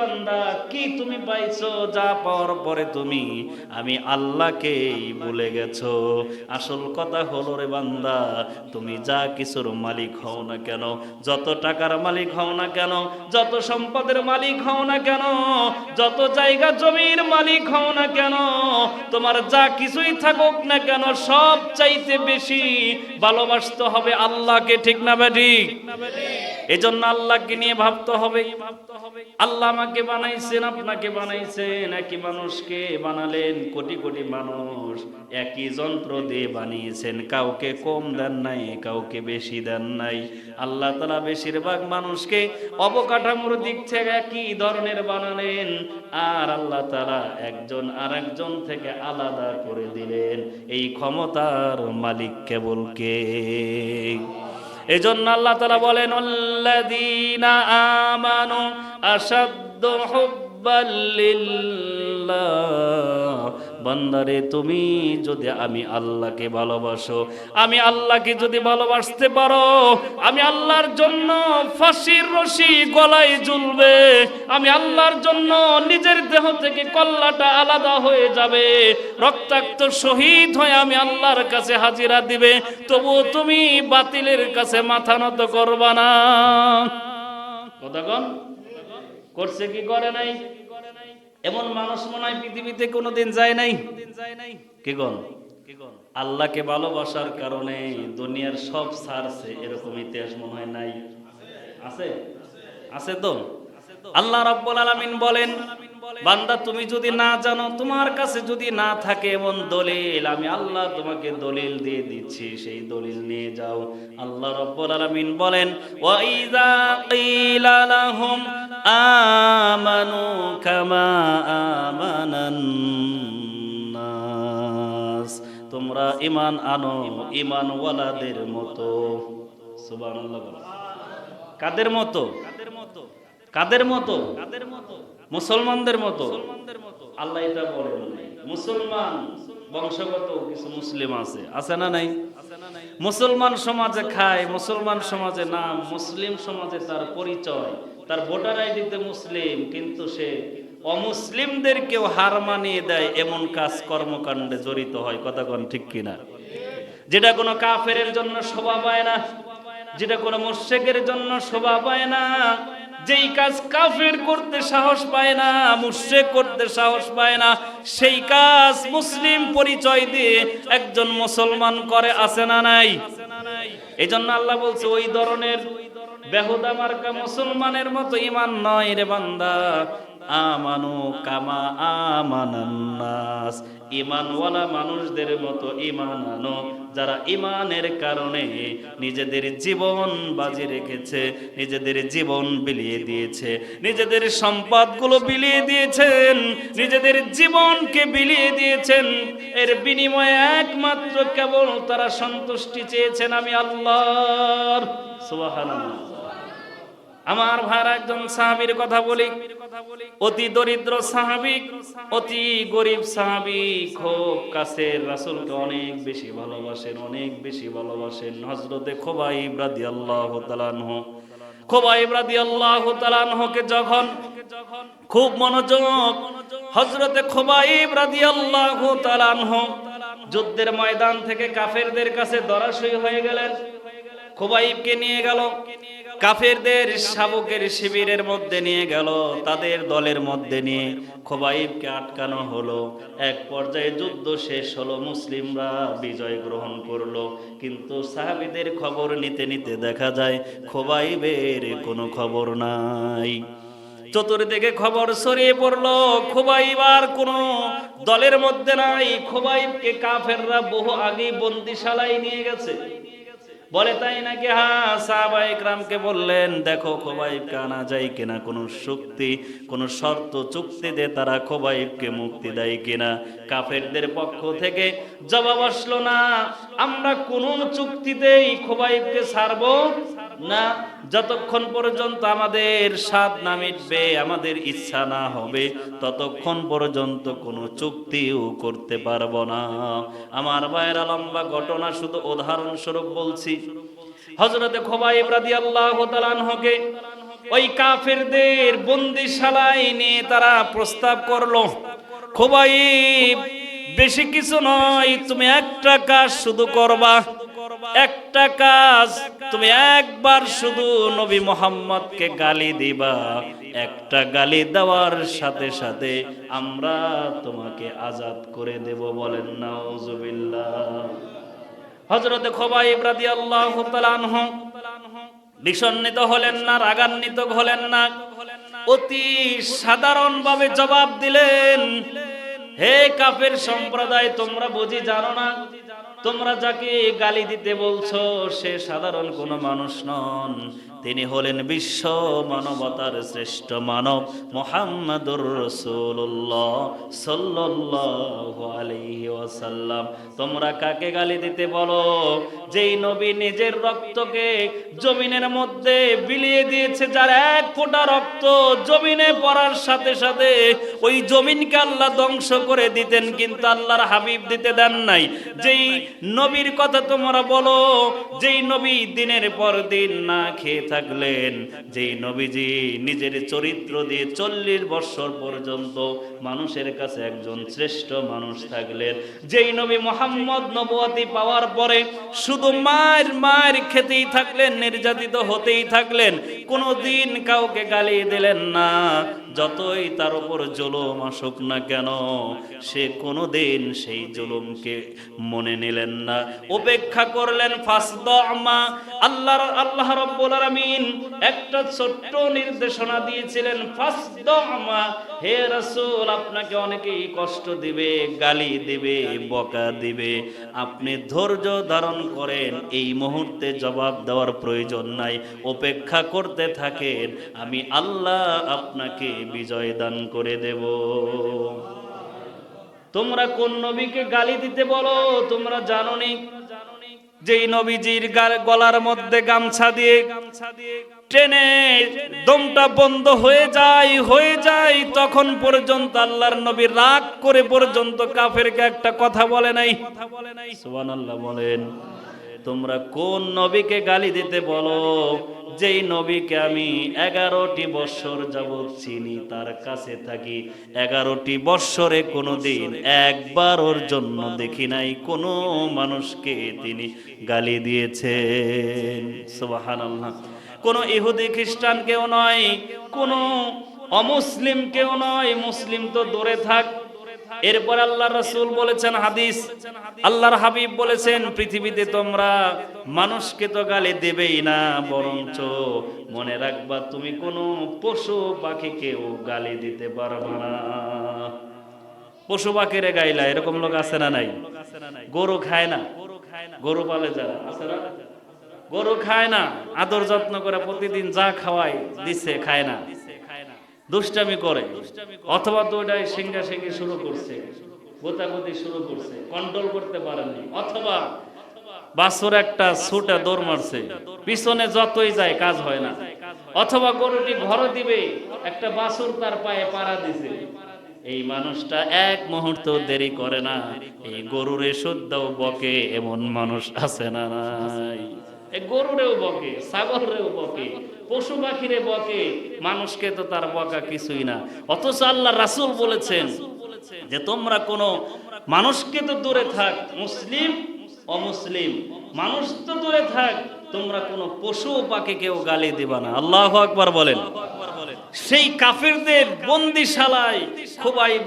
বান্দা, কি তুমি পাইছো? যা পাওয়ার পরে তুমি, আমি ভুলে আসল কথা হলো রে বান্দা, তুমি যা কিছুর মালিক হও না কেন? যত টাকার মালিক হও না কেন? যত সম্পদের মালিক হও না কেন? যত জায়গা জমির মালিক হও না কেন? তোমার যা কিছুই থাকুক না কেন সব চাইতে বেশি ভালোবাসতে হবে আল্লাহকে, ঠিক না বেঠিক এই জন্য আল্লাহকে নিয়ে ভাবতে হবে। আল্লাহ আমাকে বানাইছেন, আপনাকে বানাইছেন। একই মানুষকে বানালেন কোটি কোটি মানুষ। একই যন্ত্র দিয়ে বানিয়েছেন। কাউকে কম দেন নাই, কাউকে বেশি দেন নাই। আল্লাহ তালা বেশিরভাগ মানুষকে অবকাঠামোর দিক থেকে একই ধরনের বানালেন। আর আল্লাহ তালা একজন আর একজন থেকে আলাদা করে দিলেন। এই ক্ষমতার মালিক কেবল কে? এই জন্য আল্লাহ তালা বলেন অল্লাদিনা আমানু আসাদ্দ হুব্বাল্লিল্লাহ বান্দারে, তুমি যদি আমি আল্লাহকে ভালোবাসো, আমি আল্লাহকে যদি ভালোবাসতে পারো, আমি আল্লাহর জন্য ফাঁসির রশি গলায় ঝুলবে, আমি আল্লাহর জন্য নিজের দেহ থেকে কল্লাটা আলাদা হয়ে যাবে, রক্তাক্ত শহীদ হয়ে আমি আল্লাহর কাছে হাজিরা দিবে তবু তুমি বাতিলের কাছে মাথা নত করবা না। কন? করছে কি করে নাই? এমন মানুষ মনে হয় পৃথিবীতে কোনোদিন যায় নাই। কে গণ আল্লাহকে ভালোবাসার কারণে দুনিয়ার সব সারছে, এরকম ইতিহাস মনে হয় নাই। আছে? আছে তো? আল্লাহ রাব্বুল আলামিন বলেন, বান্দা, তুমি যদি না জানো, তোমার কাছে যদি না থাকে এমন দলিল, আমি আল্লাহ তোমাকে দলিল দিয়ে দিচ্ছি, সেই দলিল নিয়ে যাও। আল্লাহ রাব্বুল আলামিন বলেন, ওয়া ইযা কিলা লাহুম আমানু কামা আমানান নাস। তোমরা ঈমান আনো, ঈমানওয়ালাদের মতো। সুবহানাল্লাহ কাদের মতো? কাদের মতো? কাদের মতো মুসলমানদের মতো? আল্লাহ এটা বলেন মুসলমান বংশগত কিছু মুসলিম আছে। আছে না নাই? মুসলমান সমাজে খায়, মুসলমান সমাজে নাম, মুসলিম সমাজে তার পরিচয়, তার ভোটার আইডিতে মুসলিম, কিন্তু সে অমুসলিমদেরকেও হার মানিয়ে দেয় এমন কাজ কর্মকাণ্ডে জড়িত হয়। কথা কোন ঠিক কিনা? যেটা কোনো কাফের জন্য শোভা পায় না, যেটা কোনো মুর্শেকের জন্য শোভা পায় না যেই কাজ কাফের করতে সাহস পায় না মুর্শেক করতে সাহস পায় না, সেই কাজ মুসলিম পরিচয় দিয়ে একজন মুসলমান করে আসে না নাই? এই জন্য আল্লাহ বলছে, ওই ধরনের বেহুদা মার্কা মুসলমানের মতো ইমান নয় রে বান্দা। আমানু কামা আমানান্নাস ইমানওয়ালা মানুষদের মতো ইমান আনো, যারা ইমানের কারণে নিজেদের জীবন বাজি রেখেছে, নিজেদের জীবন বিলিয়ে দিয়েছে, নিজেদের সম্পদগুলো বিলিয়ে দিয়েছেন, নিজেদের জীবনকে বিলিয়ে দিয়েছেন। এর বিনিময়ে একমাত্র কেবল তারা সন্তুষ্টি চেয়েছেন আমি আল্লাহর। সুবহানাল্লাহ। আমার ভাইরা একজন সাহাবীর কথা বলি। অতি দরিদ্র সাহাবিক অতি গরিব সাহাবিক খুব কাছের রাসূলকে অনেক বেশি ভালোবাসেন, অনেক বেশি ভালোবাসেন। হযরতে খোবাইব রাদিয়াল্লাহু তাআলা আনহু। খোবাইব রাদিয়াল্লাহু তাআলা আনহুকে যখন খুব মনোযোগ, হযরতে খোবাইব রাদিয়াল্লাহু তাআলা আনহু যুদ্ধের ময়দান থেকে কাফেরদের কাছে দরাশই হয়ে গেলেন। খোবাইবকে নিয়ে গেল। কাফেরদের শাবকের শিবিরের মধ্যে নিয়ে গেল, তাদের দলের মধ্যে নিয়ে খোবাইবকে আটকানো হলো। এক পর্যায়ে যুদ্ধ শেষ হলো, মুসলিমরা বিজয় গ্রহণ করল। কিন্তু সাহাবিদের খবর নিতে নিতে দেখা যায়, খোবাইবের কোনো খবর নাই। চতুর্দিকে খবর ছড়িয়ে পড়ল, খোবাইব আর কোনো দলের মধ্যে নাই। খোবাইবকে কাফেররা বহু আগে বন্দিশালায় নিয়ে গেছে। বলে তাই নাকি? হ্যাঁ সাহাবাই ক্রামকে বললেন, দেখো, খোবাইবকে আনা যায় কিনা? কোনো শক্তি, কোনো শর্ত, চুক্তি দে তারা খোবাইবকে মুক্তি দেয় কিনা? কাফেরদের পক্ষ থেকে জবাব আসলো না, আমরা কোন চুক্তিতেই খোবাইবকে সারবো না। যতক্ষণ পর্যন্ত আমাদের স্বাদ না মিটবে, আমাদের ইচ্ছা না হবে, ততক্ষণ পর্যন্ত কোনো চুক্তিও করতে পারব না। আমার ভাইয়েরা, লম্বা ঘটনা শুধু উদাহরণস্বরূপ বলছি। হজরতে খোবাইব রাদিয়াল্লাহু তাআলা আনহুকে ওই কাফেরদের বন্দিশালায় নিয়ে তারা প্রস্তাব করল, খোবাইব, বেশি কিছু নয়, তুমি একটা কাজ শুধু করবা। একটা কাজ, তুমি একবার শুধু নবী মোহাম্মদকে গালি দিবা, একটা গালি দেওয়ার সাথে সাথে আমরা তোমাকে আজাদ করে দেব বলেন, নাউজুবিল্লাহ। হজরতে খোবাইব রাদিয়াল্লাহু তাআলা আনহু বিষণ্ণিত হলেন না, রাগান্বিত হলেন না, অতি সাধারণভাবে জবাব দিলেন, হে কাফের সম্প্রদায়, তোমরা বুঝি জানো না তোমরা যাকে গালি দিতে বলছো সে সাধারণ কোনো মানুষ নন। তিনি হলেন বিশ্ব মানবতার শ্রেষ্ঠ মানব মোহাম্মদুর রসুল্লাহ আলাইহি ওয়াসাল্লাম। তোমরা কাকে গালি দিতে বলো? যেই নবী নিজের রক্তকে জমিনের মধ্যে বিলিয়ে দিয়েছে, যার এক ফোঁটা রক্ত জমিনে পড়ার সাথে সাথে ওই জমিনকে আল্লাহ ধ্বংস করে দিতেন, কিন্তু আল্লাহর হাবিব দিতে দেন নাই। যেই নবীর কথা তোমরা বলো, যেই নবী দিনের পর দিন না খেয়ে থাকলেন, যেই নবীজি নিজের চরিত্র দিয়ে চল্লিশ বছর পর্যন্ত মানুষের কাছে একজন শ্রেষ্ঠ মানুষ থাকলেন। যেই নবী মোহাম্মদ নবুয়াতি পাওয়ার পরে শুধু মায়ের মায়ের খেতেই থাকলেন, নির্যাতিত হতেই থাকলেন কোনো দিন কাউকে গালি দিলেন না। যতই তার উপর জুলুম আসুক না কেন, সে কোনো দিন সেই জুলুমকে মনে নিলেন না। উপেক্ষা করলেন, ফাসদমা, আল্লাহর, আল্লাহ রব্বুল আলামিন একটা ছোট্ট নির্দেশনা দিয়েছিলেন, ফাসদমা হে রাসূল, আপনাকে অনেকেই কষ্ট দিবে, গালি দিবে, বকা দিবে। আপনি ধৈর্য ধারণ করেন, এই মুহূর্তে জবাব দেওয়ার প্রয়োজন নাই। অপেক্ষা করতে থাকেন, আমি আল্লাহ আপনাকে বিজয় দান করে দেব। তোমরা কোন নবীকে গালি দিতে বলো? তোমরা জানো নি? যেই নবীজির গলার মধ্যে গামছা দিয়ে গামছা দিয়ে ট্রেনে দমটা বন্ধ হয়ে যায় হয়ে যায়, তখন পর্যন্ত আল্লাহর নবী রাগ করে পর্যন্ত কাফেরকে একটা কথা বলে নাই। সুবহানাল্লাহ বলেন, তোমরা কোন নবীকে গালি দিতে বলো? যেই নবীকে আমি এগারোটি বৎসর যাবৎ চিনি, তার কাছে থাকি। এগারোটি বৎসরে কোনো দিন একবার ওর জন্য দেখি নাই কোনো মানুষকে তিনি গালি দিয়েছেন। সুবহানাল্লাহ। কোনো ইহুদি খ্রিস্টান কেউ নয়, কোনো অমুসলিম কেউ নয়, মুসলিম তো দূরে থাক। এরপর আল্লাহ রসুল বলেছেন হাদিস, আল্লাহর হাবিব বলেছেন, পৃথিবীতে তোমরা মানুষকে তো গালি দেবেই না, বরঞ্চ মনে রাখবা তুমি কোনো পশু পাখিকেও গালি দিতে পারবে না। পশু পাখিরে গাইলা, এরকম লোক আছে না নাই? গরু খায় না? গরু পালে যারা, আছে না? গরু খায় না, আদর যত্ন করে প্রতিদিন যা খাওয়াই দিচ্ছে খায় না। দুষ্টামি করে, অথবা তো ওটাই সিঙ্গা সিঙ্গি শুরু করছে, গোতাগতি শুরু করছে কন্ট্রোল করতে পারেনি অথবা বাছুর একটা ছুটে দৌড় মারছে, পিছনে যতই যায় কাজ হয় না। অথবা গরুটি ঘর দিবে, একটা বাছুর তার পায়ে পাড়া দিছে। এই মানুষটা এক মুহূর্ত দেরি করে না, এই গরুরে শুদ্ধও বকে, এমন মানুষ আছে না নাই। গরুরেও বকে, ছাগলরেও বকে, পশু পাখিরে বকে, মানুষকে তো তার বকা কিছুই না। অথচ আল্লাহ রাসূল বলেছেন যে তোমরা কোনো মানুষকে তো দূরে থাক, মুসলিম অমুসলিম, মানুষ তো দূরে থাক, তোমরা কোনো পশু পাখিকেও গালি দিবা না। আল্লাহ আকবার বলেন। সেই কাফেরদের বন্দিশালায় খুবাইব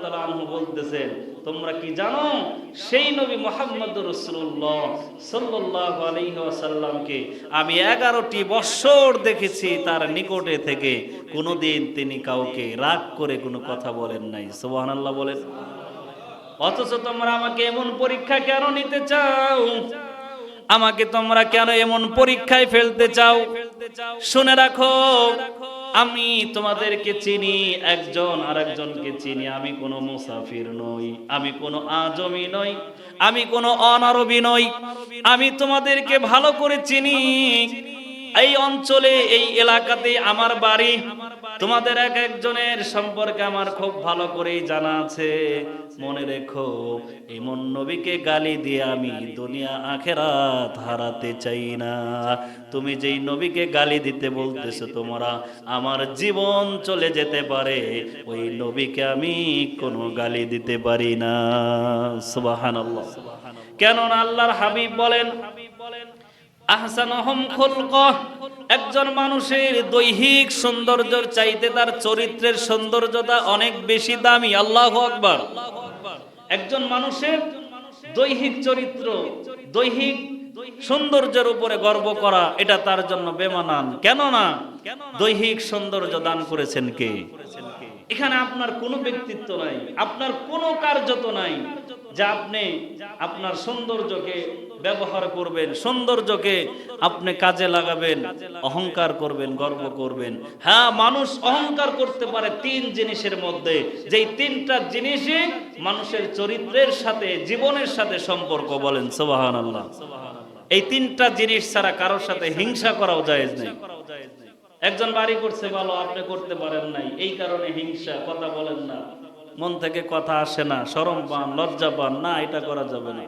তাআলা আনহু বলতেছেন তোমরা কি জানো? সেই নবী মোহাম্মদ রসুল্লাহ সাল্লাল্লাহু আলাইহি ওয়াসাল্লামকে আমি এগারোটি বৎসর দেখেছি তার নিকটে থেকে। কোনোদিন তিনি কাউকে রাগ করে কোনো কথা বলেন নাই। সুবহানাল্লাহ বলেন। অথচ তোমরা আমাকে এমন পরীক্ষা কেন নিতে চাও? আমাকে তোমরা কেন এমন পরীক্ষায় ফেলতে চাও? শুনে রাখো। আমি তোমাদেরকে চিনি, একজন আর একজনকে চিনি। আমি কোনো মুসাফির নই, আমি কোনো আজমি নই, আমি কোনো অনারবি নই। আমি তোমাদেরকে ভালো করে চিনি। এই অঞ্চলে, এই এলাকাতে আমার বাড়ি। তোমাদের এক একজনের সম্পর্কে আমার খুব ভালো করেই জানা আছে। মনে রেখো, এমন নবীকে গালি দিয়ে আমি দুনিয়া আখেরাত হারাতে চাই না। তুমি যেই নবীকে গালি দিতে বলতেছো তোমরা, আমার জীবন চলে যেতে পারে। ওই নবীকে আমি কোনো গালি দিতে পারি না। সুবহানাল্লাহ। কেননা আল্লাহর হাবিব বলেন একজন মানুষের দৈহিক সৌন্দর্যের চাইতে তার চরিত্রের সৌন্দর্যতা অনেক বেশি দামি। আল্লাহ আকবার। একজন মানুষের দৈহিক চরিত্র, দৈহিক সৌন্দর্যের উপরে গর্ব করা, এটা তার জন্য বেমানান। কেন না দৈহিক সৌন্দর্য দান করেছেন কে? এখানে আপনার কোনো ব্যক্তিত্ব নাই, আপনার কোনো কার্যত নাই, যা আপনি আপনার সৌন্দর্যকে ব্যবহার করবেন, সৌন্দর্যকে আপনি কাজে লাগাবেন, অহংকার করবেন, গর্ব করবেন। হ্যাঁ মানুষ অহংকার করতে পারে তিন জিনিসের মধ্যে। যেই তিনটা জিনিসই মানুষের চরিত্রের সাথে, জীবনের সাথে সম্পর্ক বলেন সোবাহান আল্লাহ এই তিনটা জিনিস ছাড়া কারোর সাথে হিংসা করাও জায়েজ নেই। একজন বাড়ি করছে ভালো আপনি করতে পারেন নাই। এই কারণে হিংসা, কথা বলেন না। মন থেকে কথা আসে না সরম পান, লজ্জা পান, না, এটা করা যাবে না।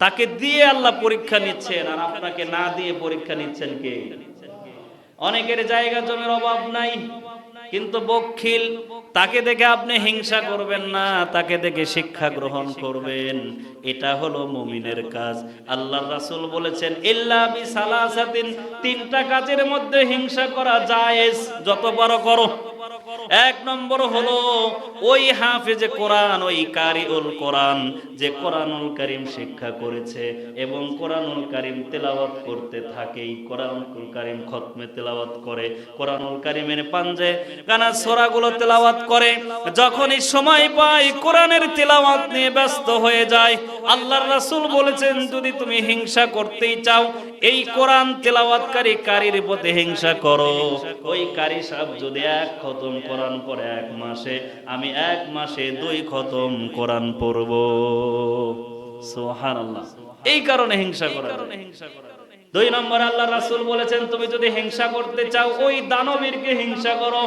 তাকে দিয়ে আল্লাহ পরীক্ষা নিচ্ছেন, আর আপনাকে না দিয়ে পরীক্ষা নিচ্ছেন কে? অনেকের জায়গা জমির অভাব নাই। কিন্তু বক্ষিল, তাকে দেখে আপনি হিংসা করবেন না, তাকে দেখে শিক্ষা গ্রহণ করবেন। এটা হলো মুমিনের কাজ। আল্লাহ রাসুল বলেছেন, ইল্লা বি সালাসাতিন, তিনটা কাজের মধ্যে হিংসা করা যায় যত বড় করো এক নম্বর হলো ওই হাফেজে কোরআন, ওই কারিউল কোরআন যে কোরআনুল কারিম শিক্ষা করেছে এবং কোরআনুল কারিম তেলাওয়াত করতে থাকে কোরআনুল কারিম খতমে তেলাওয়াত করে, কোরআনুল কারিমের পাঞ্জে কানা সোরাগুলো তেলাওয়াত করে, যখনই সময় পায় কোরআনের তেলাওয়াত নিয়ে ব্যস্ত হয়ে যায় আল্লাহর রাসূল বলেছেন, যদি তুমি হিংসা করতেই চাও, এই কোরআন তেলাওয়াতকারী কারির প্রতি হিংসা করো। ওই কারি সাহেব যদি এক খতম কোরআন পড়ে এক মাসে, আমি এক মাসে দুই খতম কোরআন পড়ব। সুবহানাল্লাহ। এই কারণে হিংসা করা দুই নম্বর আল্লাহ রাসূল বলেছেন, তুমি যদি হিংসা করতে চাও, ওই দানবীরকে হিংসা করো।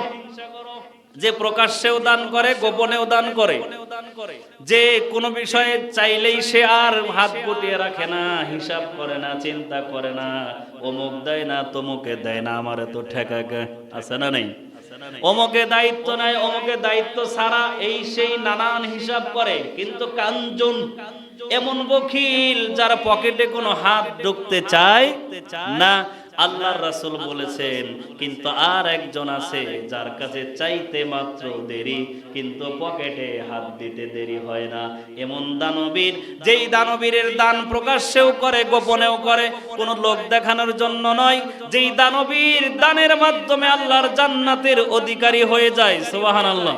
যে প্রকাশ্যেও দান করে, গোপনেও দান করে। যে কোনো বিষয়ে চাইলেই সে আর হাত গুটিয়ে রাখে না, হিসাব করে না, চিন্তা করে না। অমুক দেয় না, তমুকে দেয় না, আমার তো ঠেকা আছে না নেই? অমুকে দায়িত্ব নাই, অমকে দায়িত্ব ছাড়া এই সেই নানান হিসাব করে। কিন্তু কাঞ্জন এমন বকিল যার পকেটে কোনো হাত ঢুকতে চায় না। আল্লাহর রাসূল বলেছেন, কিন্তু আর একজন আছে যার কাছে চাইতে মাত্র দেরি, কিন্তু পকেটে হাত দিতে দেরি হয় না। এমন দানবীর, যেই দানবীরের দান প্রকাশ্যেও করে, গোপনেও করে, কোনো লোক দেখানোর জন্য নয়। যেই দানবীর দানের মাধ্যমে আল্লাহর জান্নাতের অধিকারী হয়ে যায়, সুবহানাল্লাহ।